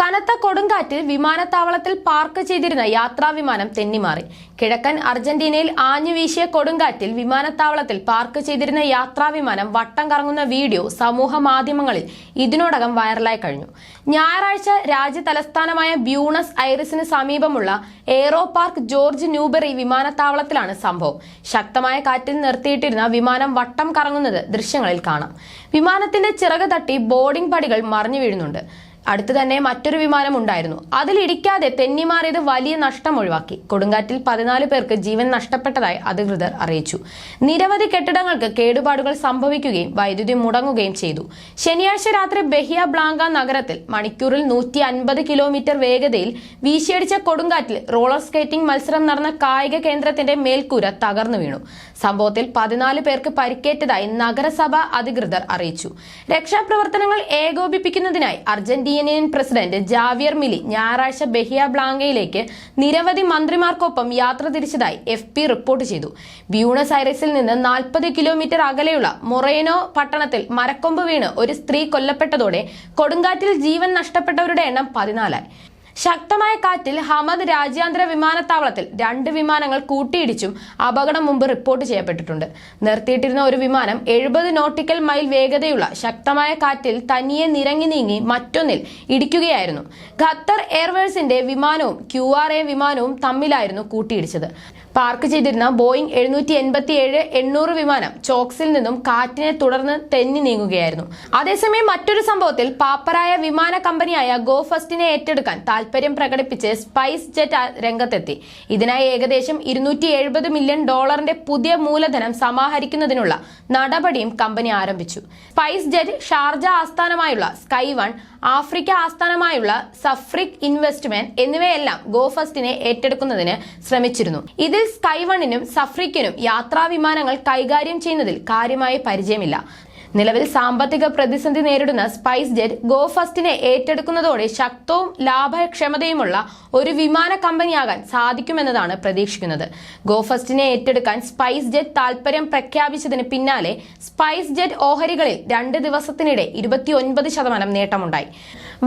കനത്ത കൊടുങ്കാറ്റിൽ വിമാനത്താവളത്തിൽ പാർക്ക് ചെയ്തിരുന്ന യാത്രാ വിമാനം തെന്നിമാറി. കിഴക്കൻ അർജന്റീനയിൽ ആഞ്ഞു വീശിയ കൊടുങ്കാറ്റിൽ വിമാനത്താവളത്തിൽ പാർക്ക് ചെയ്തിരുന്ന യാത്രാ വിമാനം വട്ടം കറങ്ങുന്ന വീഡിയോ സമൂഹ മാധ്യമങ്ങളിൽ ഇതിനോടകം വൈറലായി കഴിഞ്ഞു. ഞായറാഴ്ച രാജ്യ തലസ്ഥാനമായ ബ്യൂണസ് ഐറിസിന് സമീപമുള്ള എയ്റോ പാർക്ക് ജോർജ് ന്യൂബറി വിമാനത്താവളത്തിലാണ് സംഭവം. ശക്തമായ കാറ്റിൽ നിർത്തിയിട്ടിരുന്ന വിമാനം വട്ടം കറങ്ങുന്നത് ദൃശ്യങ്ങളിൽ കാണാം. വിമാനത്തിന്റെ ചിറക് തട്ടി ബോർഡിംഗ് പടികൾ മറിഞ്ഞു വീഴുന്നുണ്ട്. അടുത്ത് തന്നെ മറ്റൊരു വിമാനം ഉണ്ടായിരുന്നു. അതിലിടിക്കാതെ തെന്നിമാറിയത് വലിയ നഷ്ടം ഒഴിവാക്കി. കൊടുങ്കാറ്റിൽ പതിനാല് പേർക്ക് ജീവൻ നഷ്ടപ്പെട്ടതായി അധികൃതർ അറിയിച്ചു. നിരവധി കെട്ടിടങ്ങൾക്ക് കേടുപാടുകൾ സംഭവിക്കുകയും വൈദ്യുതി മുടങ്ങുകയും ചെയ്തു. ശനിയാഴ്ച രാത്രി ബെഹിയ ബ്ലാങ്ക നഗരത്തിൽ മണിക്കൂറിൽ നൂറ്റി അൻപത് കിലോമീറ്റർ വേഗതയിൽ വീശിയടിച്ച കൊടുങ്കാറ്റിൽ റോളർ സ്കേറ്റിംഗ് മത്സരം നടന്ന കായിക കേന്ദ്രത്തിന്റെ മേൽക്കൂര തകർന്നു വീണു. സംഭവത്തിൽ പതിനാല് പേർക്ക് പരിക്കേറ്റതായി നഗരസഭ അധികൃതർ അറിയിച്ചു. രക്ഷാപ്രവർത്തനങ്ങൾ ഏകോപിപ്പിക്കുന്നതിനായി അർജന്റീനിയൻ പ്രസിഡന്റ് ജാവിയർ മിലി ഞായറാഴ്ച ബെഹിയ ബ്ലാങ്കയിലേക്ക് നിരവധി മന്ത്രിമാർക്കൊപ്പം യാത്ര തിരിച്ചതായി എഫ് പി റിപ്പോർട്ട് ചെയ്തു. ബ്യൂണസ് ഐറസിൽ നിന്ന് നാൽപ്പത് കിലോമീറ്റർ അകലെയുള്ള മൊറേനോ പട്ടണത്തിൽ മരക്കൊമ്പ് വീണ് ഒരു സ്ത്രീ കൊല്ലപ്പെട്ടതോടെ കൊടുങ്കാറ്റിൽ ജീവൻ നഷ്ടപ്പെട്ടവരുടെ എണ്ണം പതിനാലായി. ശക്തമായ കാറ്റിൽ ഹമദ് രാജ്യാന്തര വിമാനത്താവളത്തിൽ രണ്ട് വിമാനങ്ങൾ കൂട്ടിയിടിച്ചും അപകടം മുമ്പ് റിപ്പോർട്ട് ചെയ്യപ്പെട്ടിട്ടുണ്ട്. നിർത്തിയിട്ടിരുന്ന ഒരു വിമാനം എഴുപത് നോട്ടിക്കൽ മൈൽ വേഗതയുള്ള ശക്തമായ കാറ്റിൽ തനിയെ നിരങ്ങി നീങ്ങി മറ്റൊന്നിൽ ഇടിക്കുകയായിരുന്നു. ഖത്തർ എയർവേഴ്സിന്റെ വിമാനവും ക്യു ആർ എ വിമാനവും തമ്മിലായിരുന്നു കൂട്ടിയിടിച്ചത്. പാർക്ക് ചെയ്തിരുന്ന ബോയിങ് എഴുന്നൂറ്റി എൺപത്തി ഏഴ് എണ്ണൂറ് വിമാനം ചോക്സിൽ നിന്നും കാറ്റിനെ തുടർന്ന് തെന്നി നീങ്ങുകയായിരുന്നു. അതേസമയം മറ്റൊരു സംഭവത്തിൽ പാപ്പരായ വിമാന കമ്പനിയായ ഗോ ഫസ്റ്റിനെ ഏറ്റെടുക്കാൻ താൽപര്യം പ്രകടിപ്പിച്ച് സ്പൈസ് ജെറ്റ് രംഗത്തെത്തി. ഇതിനായി ഏകദേശം ഇരുന്നൂറ്റി എഴുപത് മില്യൺ ഡോളറിന്റെ പുതിയ മൂലധനം സമാഹരിക്കുന്നതിനുള്ള നടപടിയും കമ്പനി ആരംഭിച്ചു. സ്പൈസ് ജെറ്റ് ഷാർജ ആസ്ഥാനമായുള്ള സ്കൈ വൺ ആഫ്രിക്ക ആസ്ഥാനമായുള്ള സഫ്രിക് ഇൻവെസ്റ്റ്മെന്റ് എന്നിവയെല്ലാം ഗോ ഫസ്റ്റിനെ ഏറ്റെടുക്കുന്നതിന് ശ്രമിച്ചിരുന്നു. ഇതിൽ സ്കൈ വണ്ണിനും സഫ്രിക്കിനും യാത്രാ വിമാനങ്ങൾ കൈകാര്യം ചെയ്യുന്നതിൽ കാര്യമായ പരിചയമില്ല. നിലവിൽ സാമ്പത്തിക പ്രതിസന്ധി നേരിടുന്ന സ്പൈസ് ജെറ്റ് ഗോ ഫസ്റ്റിനെ ഏറ്റെടുക്കുന്നതോടെ ശക്തവും ലാഭക്ഷമതയുമുള്ള ഒരു വിമാന കമ്പനിയാകാൻ സാധിക്കുമെന്നതാണ് പ്രതീക്ഷിക്കുന്നത്. ഗോ ഫസ്റ്റിനെ ഏറ്റെടുക്കാൻ സ്പൈസ് ജെറ്റ് താൽപര്യം പ്രഖ്യാപിച്ചതിന് പിന്നാലെ സ്പൈസ് ജെറ്റ് ഓഹരികളിൽ രണ്ട് ദിവസത്തിനിടെ ഇരുപത്തിയൊൻപത് ശതമാനം നേട്ടമുണ്ടായി.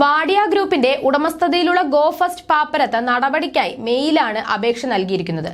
വാഡിയ ഗ്രൂപ്പിന്റെ ഉടമസ്ഥതയിലുള്ള ഗോ ഫസ്റ്റ് പാപ്പരത്ത് നടപടിക്കായി മെയിലാണ് അപേക്ഷ നൽകിയിരിക്കുന്നത്.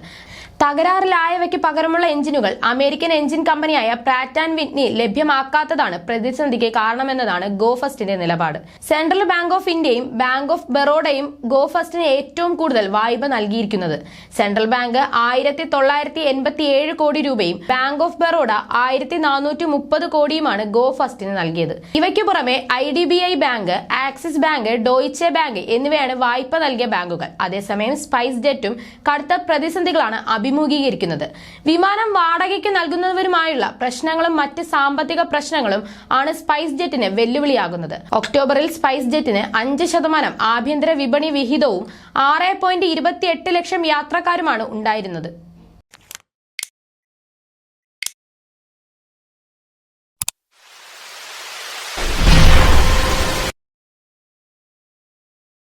തകരാറിലായവയ്ക്ക് പകരമുള്ള എഞ്ചിനുകൾ അമേരിക്കൻ എഞ്ചിൻ കമ്പനിയായ പ്രാറ്റ് ആൻഡ് വിറ്റ്നി ലഭ്യമാക്കാത്തതാണ് പ്രതിസന്ധിക്ക് കാരണമെന്നതാണ് ഗോഫസ്റ്റിന്റെ നിലപാട്. സെൻട്രൽ ബാങ്ക് ഓഫ് ഇന്ത്യയും ബാങ്ക് ഓഫ് ബറോഡയും ഗോഫസ്റ്റിന് ഏറ്റവും കൂടുതൽ വായ്പ നൽകിയിരിക്കുന്നത്. സെൻട്രൽ ബാങ്ക് ആയിരത്തി തൊള്ളായിരത്തി എൺപത്തി ഏഴ് കോടി രൂപയും ബാങ്ക് ഓഫ് ബറോഡ ആയിരത്തി നാനൂറ്റി മുപ്പത് കോടിയുമാണ് ഗോഫസ്റ്റിന് നൽകിയത്. ഇവയ്ക്ക് പുറമെ I D B I Bank Axis Bank Deutsche Bank എന്നിവയാണ് വായ്പ നൽകിയ ബാങ്കുകൾ. അതേസമയം സ്പൈസ് ജെറ്റും കടുത്ത പ്രതിസന്ധികളാണ് അഭിമുഖീകരിക്കുന്നത്. വിമാനം വാടകയ്ക്ക് നൽകുന്നവരുമായുള്ള പ്രശ്നങ്ങളും മറ്റ് സാമ്പത്തിക പ്രശ്നങ്ങളും ആണ് സ്പൈസ് ജെറ്റിന് വെല്ലുവിളിയാകുന്നത്. ഒക്ടോബറിൽ സ്പൈസ് ജെറ്റിന് അഞ്ച് ശതമാനം ആഭ്യന്തര വിപണി വിഹിതവും ആറ് ലക്ഷം യാത്രക്കാരുമാണ് ഉണ്ടായിരുന്നത്.